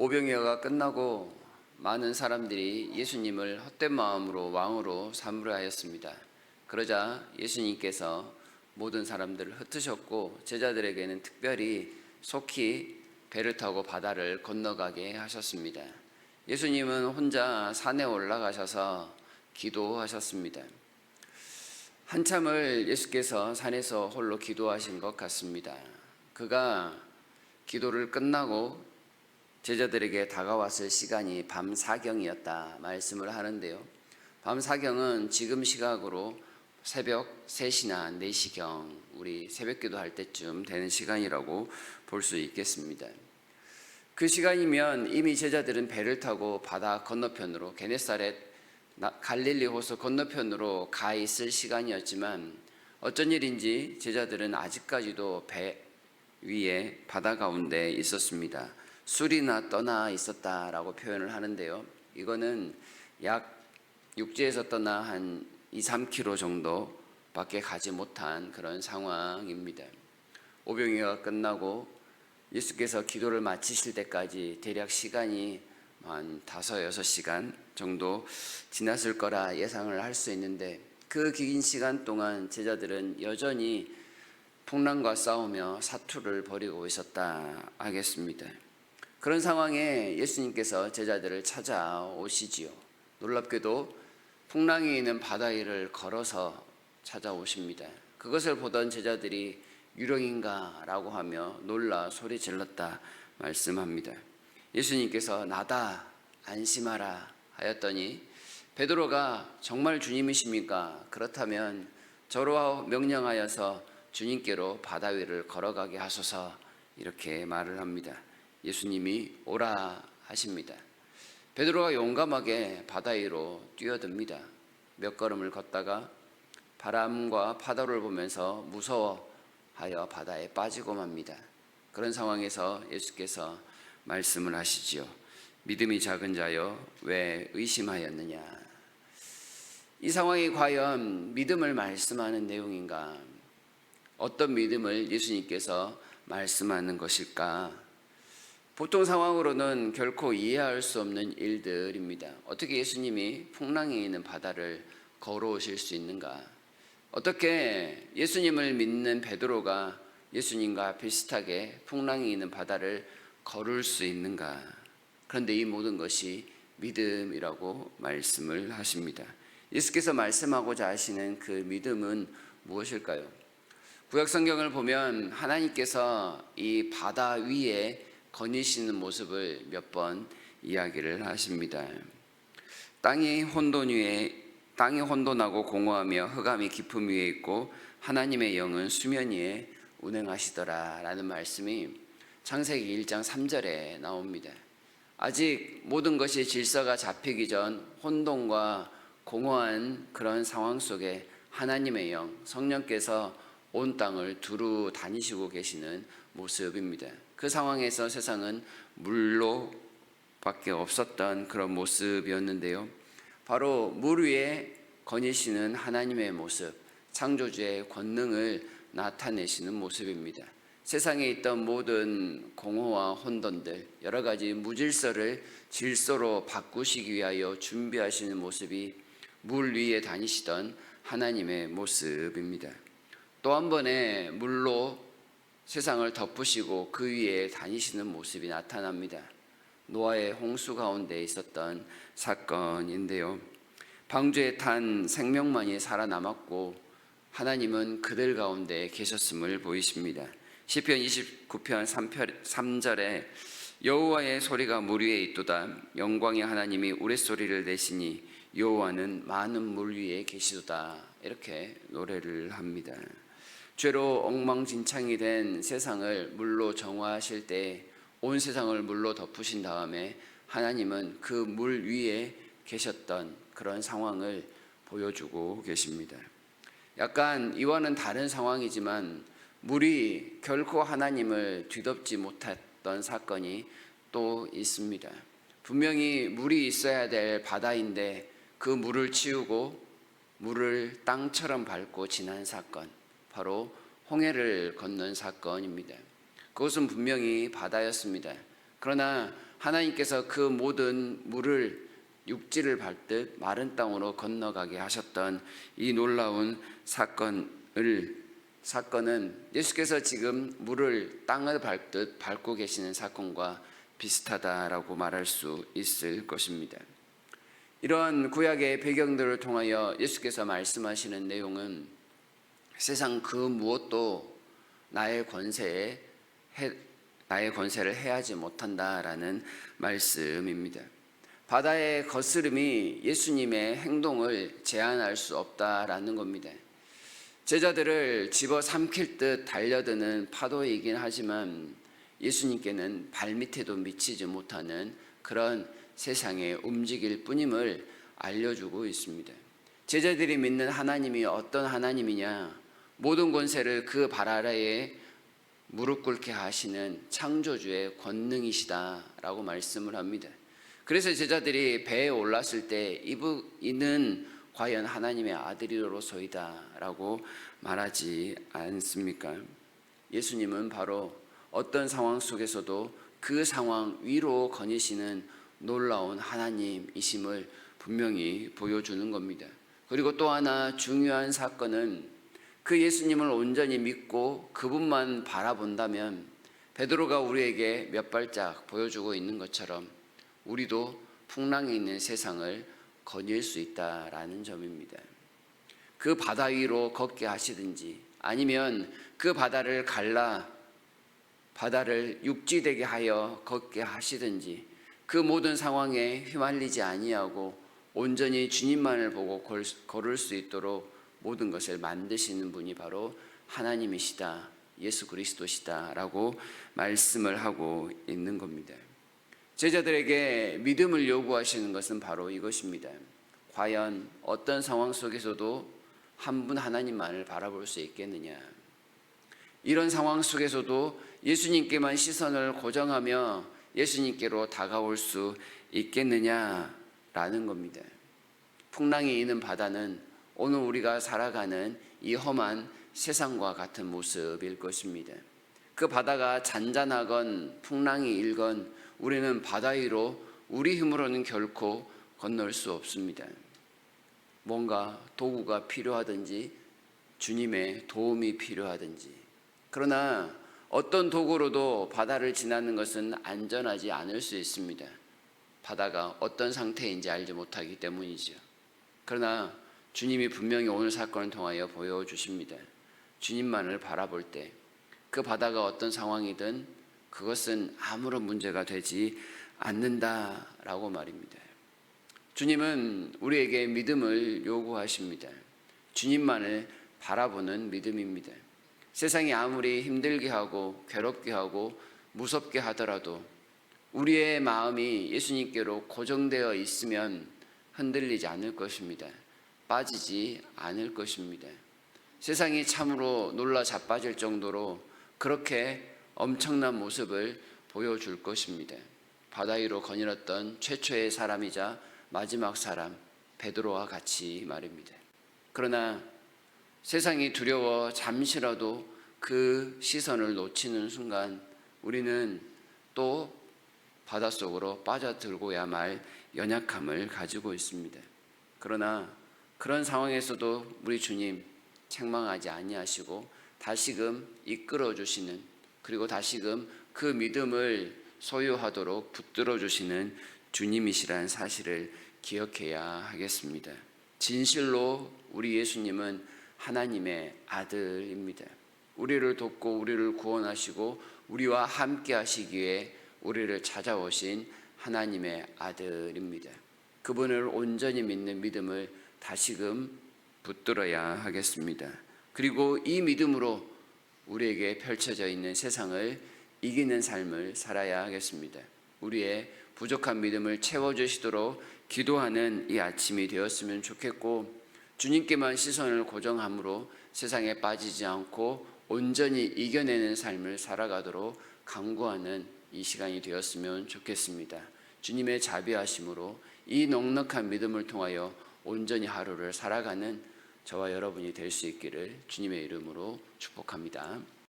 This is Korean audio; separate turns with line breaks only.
오병이어가 끝나고 많은 사람들이 예수님을 헛된 마음으로 왕으로 삼으려 하였습니다. 그러자 예수님께서 모든 사람들을 흩으셨고 제자들에게는 특별히 속히 배를 타고 바다를 건너가게 하셨습니다. 예수님은 혼자 산에 올라가셔서 기도하셨습니다. 한참을 예수께서 산에서 홀로 기도하신 것 같습니다. 그가 기도를 끝나고 제자들에게 다가왔을 시간이 밤 사경이었다 말씀을 하는데요. 밤 사경은 지금 시각으로 새벽 3시나 4시경 우리 새벽 기도할 때쯤 되는 시간이라고 볼 수 있겠습니다. 그 시간이면 이미 제자들은 배를 타고 바다 건너편으로 게네사렛 나- 갈릴리 호수 건너편으로 가 있을 시간이었지만 어쩐 일인지 제자들은 아직까지도 배 위에 바다 가운데 있었습니다. 술이나 떠나 있었다라고 표현을 하는데요. 이거는 약 육지에서 떠나 한 2, 3km 정도 밖에 가지 못한 그런 상황입니다. 오병이가 끝나고 예수께서 기도를 마치실 때까지 대략 시간이 한 다섯 여섯 시간 정도 지났을 거라 예상을 할 수 있는데 그 긴 시간 동안 제자들은 여전히 풍랑과 싸우며 사투를 벌이고 있었다 하겠습니다. 그런 상황에 예수님께서 제자들을 찾아오시지요. 놀랍게도 풍랑이 있는 바다 위를 걸어서 찾아오십니다. 그것을 보던 제자들이 유령인가라고 하며 놀라 소리 질렀다 말씀합니다. 예수님께서 나다 안심하라 하였더니 베드로가 정말 주님이십니까? 그렇다면 저로 명령하여서 주님께로 바다 위를 걸어가게 하소서 이렇게 말을 합니다. 예수님이 오라 하십니다. 베드로가 용감하게 바다 위로 뛰어듭니다. 몇 걸음을 걷다가 바람과 파도를 보면서 무서워하여 바다에 빠지고 맙니다. 그런 상황에서 예수께서 말씀을 하시지요. 믿음이 작은 자여 왜 의심하였느냐? 이 상황이 과연 믿음을 말씀하는 내용인가? 어떤 믿음을 예수님께서 말씀하는 것일까? 보통 상황으로는 결코 이해할 수 없는 일들입니다. 어떻게 예수님이 풍랑이 있는 바다를 걸어오실 수 있는가? 어떻게 예수님을 믿는 베드로가 예수님과 비슷하게 풍랑이 있는 바다를 걸을 수 있는가? 그런데 이 모든 것이 믿음이라고 말씀을 하십니다. 예수께서 말씀하고자 하시는 그 믿음은 무엇일까요? 구약 성경을 보면 하나님께서 이 바다 위에 거니시는 모습을 몇 번 이야기를 하십니다. 땅이 혼돈 위에 땅이 혼돈하고 공허하며 흑암이 깊음 위에 있고 하나님의 영은 수면 위에 운행하시더라라는 말씀이 창세기 1장 3절에 나옵니다. 아직 모든 것이 질서가 잡히기 전 혼돈과 공허한 그런 상황 속에 하나님의 영, 성령께서 온 땅을 두루 다니시고 계시는 모습입니다. 그 상황에서 세상은 물로 밖에 없었던 그런 모습이었는데요. 바로 물 위에 거니시는 하나님의 모습, 창조주의 권능을 나타내시는 모습입니다. 세상에 있던 모든 공허와 혼돈들, 여러 가지 무질서를 질서로 바꾸시기 위하여 준비하시는 모습이 물 위에 다니시던 하나님의 모습입니다. 또 한 번의 물로 세상을 덮으시고 그 위에 다니시는 모습이 나타납니다. 노아의 홍수 가운데 있었던 사건인데요. 방주에 탄 생명만이 살아남았고 하나님은 그들 가운데 계셨음을 보이십니다. 시편 29편 3절에 여호와의 소리가 물 위에 있도다 영광의 하나님이 우레소리를 내시니 여호와는 많은 물 위에 계시도다 이렇게 노래를 합니다. 죄로 엉망진창이 된 세상을 물로 정화하실 때 온 세상을 물로 덮으신 다음에 하나님은 그 물 위에 계셨던 그런 상황을 보여주고 계십니다. 약간 이와는 다른 상황이지만 물이 결코 하나님을 뒤덮지 못했던 사건이 또 있습니다. 분명히 물이 있어야 될 바다인데 그 물을 치우고 물을 땅처럼 밟고 지난 사건, 바로 홍해를 건넌 사건입니다. 그것은 분명히 바다였습니다. 그러나 하나님께서 그 모든 물을 육지를 밟듯 마른 땅으로 건너가게 하셨던 이 놀라운 사건을 사건은 예수께서 지금 물을 땅을 밟듯 밟고 계시는 사건과 비슷하다라고 말할 수 있을 것입니다. 이런 구약의 배경들을 통하여 예수께서 말씀하시는 내용은 세상 그 무엇도 나의 권세에 해, 나의 권세를 해하지 못한다라는 말씀입니다. 바다의 거스름이 예수님의 행동을 제한할 수 없다라는 겁니다. 제자들을 집어 삼킬 듯 달려드는 파도이긴 하지만 예수님께는 발밑에도 미치지 못하는 그런 세상에 움직일 뿐임을 알려주고 있습니다. 제자들이 믿는 하나님이 어떤 하나님이냐? 모든 권세를 그 발 아래에 무릎 꿇게 하시는 창조주의 권능이시다라고 말씀을 합니다. 그래서 제자들이 배에 올랐을 때 이는 과연 하나님의 아들이로소이다라고 말하지 않습니까? 예수님은 바로 어떤 상황 속에서도 그 상황 위로 거니시는 놀라운 하나님이심을 분명히 보여주는 겁니다. 그리고 또 하나 중요한 사건은 그 예수님을 온전히 믿고 그분만 바라본다면 베드로가 우리에게 몇 발짝 보여주고 있는 것처럼 우리도 풍랑이 있는 세상을 거닐 수 있다라는 점입니다. 그 바다 위로 걷게 하시든지 아니면 그 바다를 갈라 바다를 육지되게 하여 걷게 하시든지 그 모든 상황에 휘말리지 아니하고 온전히 주님만을 보고 걸을 수 있도록 모든 것을 만드시는 분이 바로 하나님이시다. 예수 그리스도시다라고 말씀을 하고 있는 겁니다. 제자들에게 믿음을 요구하시는 것은 바로 이것입니다. 과연 어떤 상황 속에서도 한 분 하나님만을 바라볼 수 있겠느냐? 이런 상황 속에서도 예수님께만 시선을 고정하며 예수님께로 다가올 수 있겠느냐라는 겁니다. 풍랑이 있는 바다는 오늘 우리가 살아가는 이 험한 세상과 같은 모습일 것입니다. 그 바다가 잔잔하건 풍랑이 일건 우리는 바다 위로 우리 힘으로는 결코 건널 수 없습니다. 뭔가 도구가 필요하든지 주님의 도움이 필요하든지 그러나 어떤 도구로도 바다를 지나는 것은 안전하지 않을 수 있습니다. 바다가 어떤 상태인지 알지 못하기 때문이죠. 그러나 주님이 분명히 오늘 사건을 통하여 보여주십니다. 주님만을 바라볼 때 그 바다가 어떤 상황이든 그것은 아무런 문제가 되지 않는다라고 말입니다. 주님은 우리에게 믿음을 요구하십니다. 주님만을 바라보는 믿음입니다. 세상이 아무리 힘들게 하고 괴롭게 하고 무섭게 하더라도 우리의 마음이 예수님께로 고정되어 있으면 흔들리지 않을 것입니다. 빠지지 않을 것입니다. 세상이 참으로 놀라 자빠질 정도로 그렇게 엄청난 모습을 보여줄 것입니다. 바다 위로 거닐었던 최초의 사람이자 마지막 사람 베드로와 같이 말입니다. 그러나 세상이 두려워 잠시라도 그 시선을 놓치는 순간 우리는 또 바닷속으로 빠져들고야 말 연약함을 가지고 있습니다. 그러나 그런 상황에서도 우리 주님 책망하지 아니하시고 다시금 이끌어 주시는 그리고 다시금 그 믿음을 소유하도록 붙들어 주시는 주님이시라는 사실을 기억해야 하겠습니다. 진실로 우리 예수님은 하나님의 아들입니다. 우리를 돕고 우리를 구원하시고 우리와 함께 하시기에 우리를 찾아오신 하나님의 아들입니다. 그분을 온전히 믿는 믿음을 다시금 붙들어야 하겠습니다. 그리고 이 믿음으로 우리에게 펼쳐져 있는 세상을 이기는 삶을 살아야 하겠습니다. 우리의 부족한 믿음을 채워주시도록 기도하는 이 아침이 되었으면 좋겠고 주님께만 시선을 고정함으로 세상에 빠지지 않고 온전히 이겨내는 삶을 살아가도록 강구하는 이 시간이 되었으면 좋겠습니다. 주님의 자비하심으로 이 넉넉한 믿음을 통하여 온전히 하루를 살아가는 저와 여러분이 될 수 있기를 주님의 이름으로 축복합니다.